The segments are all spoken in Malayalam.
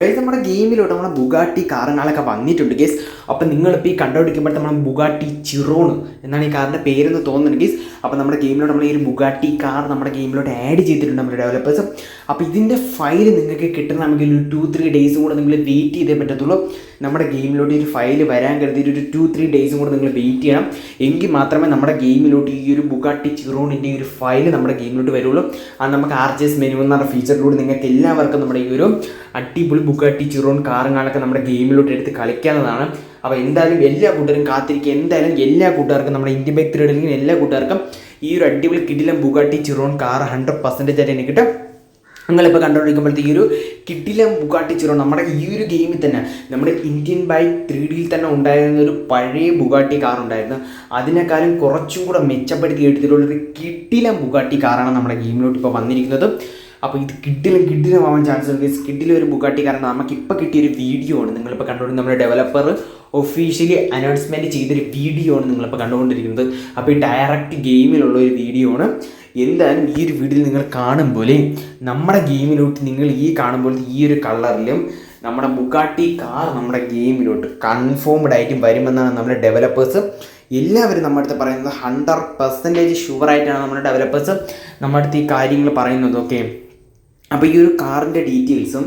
നമ്മുടെ ഗെയിമിലോട്ട് നമ്മുടെ ബുഗാട്ടി കാറുകളൊക്കെ വന്നിട്ടുണ്ട് ഗേസ് അപ്പം നിങ്ങളിപ്പോൾ ഈ കണ്ടുപിടിക്കുമ്പോൾ നമ്മൾ ബുഗാട്ടി ചിറോൺ എന്നാണ് ഈ കാറിന്റെ പേരെന്ന് തോന്നുന്നുണ്ട് ഗേസ് അപ്പോൾ നമ്മുടെ ഗെയിമിലോട്ട് നമ്മൾ ഈ ഒരു ബുഗാട്ടി കാർ നമ്മുടെ ഗെയിമിലോട്ട് ആഡ് ചെയ്തിട്ടുണ്ട് നമ്മുടെ ഡെവലപ്പേഴ്സ് അപ്പോൾ ഇതിന്റെ ഫയൽ നിങ്ങൾക്ക് കിട്ടണമെങ്കിൽ ഒരു ടു ത്രീ ഡേയ്സും കൂടെ നിങ്ങൾ വെയിറ്റ് ചെയ്തേ പറ്റത്തുള്ളൂ. നമ്മുടെ ഗെയിമിലോട്ട് ഒരു ഫയൽ വരാൻ കരുതിയിട്ട് ഒരു ടു ത്രീ ഡേയ്സും കൂടെ നിങ്ങൾ വെയിറ്റ് ചെയ്യണം. എങ്കിൽ മാത്രമേ നമ്മുടെ ഗെയിമിലോട്ട് ഈ ഒരു ബുഗാട്ടി ചിറോണിന്റെ ഒരു ഫയൽ നമ്മുടെ ഗെയിമിലോട്ട് വരുള്ളൂ. അത് നമുക്ക് ആർ ജി എസ് മെനു എന്നുള്ള ഫീച്ചറിലൂടെ നിങ്ങൾക്ക് എല്ലാവർക്കും നമ്മുടെ ഈ ഒരു അടിപൊളി ബുഗാട്ടി ചിറോൺ കാറും കാണൊക്കെ നമ്മുടെ ഗെയിമിലോട്ട് എടുത്ത് കളിക്കാവുന്നതാണ്. അപ്പോൾ എന്തായാലും എല്ലാ കൂട്ടുകാരും കാത്തിരിക്കുക. എന്തായാലും എല്ലാ കൂട്ടുകാർക്കും നമ്മുടെ ഇന്ത്യൻ ബൈക്ക് ത്രീഡിലിങ്ങനെ എല്ലാ കൂട്ടുകാർക്കും ഈ ഒരു അടിപൊളി കിടിലം Bugatti Chiron car hundred percentage ആയിട്ട് എനിക്ക് നിങ്ങളിപ്പോൾ കണ്ടുകൊണ്ടിരിക്കുമ്പോഴത്തെ ഈ ഒരു കിടിലം ബുഗാട്ടി ചിറോൺ നമ്മുടെ ഈ ഒരു ഗെയിമിൽ തന്നെ നമ്മുടെ ഇന്ത്യൻ ബൈക്ക് ത്രീ ഡിയിൽ തന്നെ ഉണ്ടായിരുന്ന ഒരു പഴയ ബുഗാട്ടി കാർ ഉണ്ടായിരുന്നു. അതിനേക്കാളും കുറച്ചും കൂടെ മെച്ചപ്പെടുത്തി എടുത്തിട്ടുള്ളൊരു കിടിലം ബുഗാട്ടി കാറാണ് നമ്മുടെ ഗെയിമിലോട്ട് ഇപ്പോൾ വന്നിരിക്കുന്നത്. അപ്പോൾ ഇത് കിഡിലും കിഡിലും ആവാൻ ചാൻസ് ഉണ്ട്. കിഡിലും ഒരു ബുഗാട്ടി കാരണം ഇപ്പോൾ കിട്ടിയൊരു വീഡിയോ ആണ്. നിങ്ങളിപ്പോൾ കണ്ടുകൊണ്ട് നമ്മുടെ ഡെവലപ്പർ ഒഫീഷ്യലി അനൗൺസ്മെന്റ് ചെയ്തൊരു വീഡിയോ ആണ് നിങ്ങളിപ്പോൾ കണ്ടുകൊണ്ടിരിക്കുന്നത്. അപ്പോൾ ഈ ഡയറക്റ്റ് ഗെയിമിലുള്ള ഒരു വീഡിയോ ആണ് എന്തായാലും ഈ ഒരു വീഡിയോയിൽ നിങ്ങൾ കാണുമ്പോൾ നമ്മുടെ ഗെയിമിലോട്ട് നിങ്ങൾ ഈ കാണുമ്പോൾ ഈ ഒരു കളറിലും നമ്മുടെ ബുക്കാട്ടി കാർ നമ്മുടെ ഗെയിമിലോട്ട് കൺഫേംഡ് ആയിട്ടും വരുമെന്നാണ് നമ്മുടെ ഡെവലപ്പേഴ്സ് എല്ലാവരും നമ്മുടെ അടുത്ത് പറയുന്നത് ഹൺഡ്രഡ് പെർസെന്റേജ് ഷുവറായിട്ടാണ് നമ്മുടെ ഡെവലപ്പേഴ്സ് നമ്മുടെ അടുത്ത് ഈ കാര്യങ്ങൾ പറയുന്നത് ഓക്കെ അപ്പോൾ ഈ ഒരു കാറിന്റെ ഡീറ്റെയിൽസും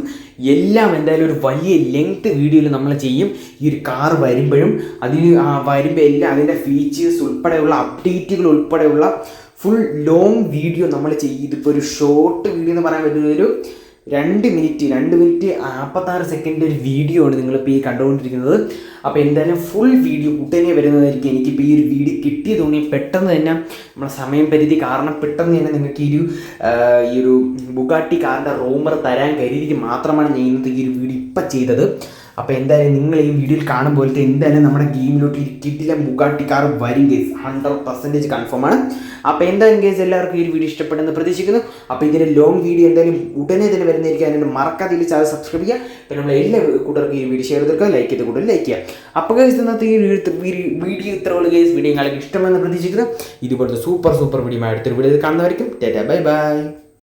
എല്ലാം എന്തായാലും ഒരു വലിയ ലെങ്ത് വീഡിയോയിൽ നമ്മൾ ചെയ്യും. ഈ ഒരു കാർ വരുമ്പോഴും അതിന് വരുമ്പോൾ എല്ലാം അതിന്റെ ഫീച്ചേഴ്സ് ഉൾപ്പെടെയുള്ള അപ്ഡേറ്റുകൾ ഉൾപ്പെടെയുള്ള ഫുൾ ലോങ് വീഡിയോ നമ്മൾ ചെയ്യും. ഇതിപ്പോൾ ഒരു ഷോർട്ട് വീഡിയോ എന്ന് പറയാൻ പറ്റുന്ന ഒരു രണ്ട് മിനിറ്റ് രണ്ട് മിനിറ്റ് നാൽപ്പത്താറ് സെക്കൻഡ് ഒരു വീഡിയോ ആണ് നിങ്ങളിപ്പോൾ ഈ കണ്ടുകൊണ്ടിരിക്കുന്നത്. അപ്പോൾ എന്തായാലും ഫുൾ വീഡിയോ ഉടനെ വരുന്നതായിരിക്കും. എനിക്കിപ്പോൾ ഈ ഒരു വീഡിയോ കിട്ടിയത് തോന്നി പെട്ടെന്ന് തന്നെ നമ്മളെ സമയം പരിധി കാരണം പെട്ടെന്ന് തന്നെ നിങ്ങൾക്ക് ഈ ഒരു ഈ ഒരു ബുഗാട്ടി കാറിന്റെ റോമർ തരാൻ കരുതി മാത്രമാണ് ഞാൻ ഇന്നത്തെ ഈ ഒരു വീഡിയോ ഇപ്പം ചെയ്തത്. അപ്പോൾ എന്തായാലും നിങ്ങൾ ഈ വീഡിയോയിൽ കാണുമ്പോഴത്തെ എന്തായാലും നമ്മുടെ ഗെയിമിലോട്ട് ഈ കിട്ടില്ല മുഗാട്ടി കാർ വരും കേസ് ഹൺഡ്രഡ് പെർസെന്റേജ് കൺഫേം ആണ്. അപ്പോൾ എന്തായാലും കേസ് എല്ലാവർക്കും ഈ വീഡിയോ ഇഷ്ടപ്പെടുമെന്ന് പ്രതീക്ഷിക്കുന്നു. അപ്പോൾ ഇതിന്റെ ലോങ് വീഡിയോ എന്തായാലും ഉടനെ തന്നെ വരുന്നതായിരിക്കും. അതിന് മറക്കാതെ ചാനൽ സബ്സ്ക്രൈബ് ചെയ്യുക. പിന്നെ നമ്മൾ എല്ലാ കൂട്ടർക്കും ഈ വീഡിയോ ഷെയർ ചെയ്തെടുക്കുക ലൈക്ക് ചെയ്ത് കൂടുതൽ ലൈക്ക് ചെയ്യുക. അപ്പോൾ കേസ് ഇന്നത്തെ ഈ വീഡിയോ ഇത്ര ഉള്ള കേസ് വീഡിയോ നിങ്ങൾക്ക് ഇഷ്ടമെന്ന് പ്രതീക്ഷിക്കുന്നു. ഇതുപോലത്തെ സൂപ്പർ സൂപ്പർ വീഡിയോ അടുത്തൊരു വീഡിയോ കാണുന്നവരിക്കും. Tata bye bye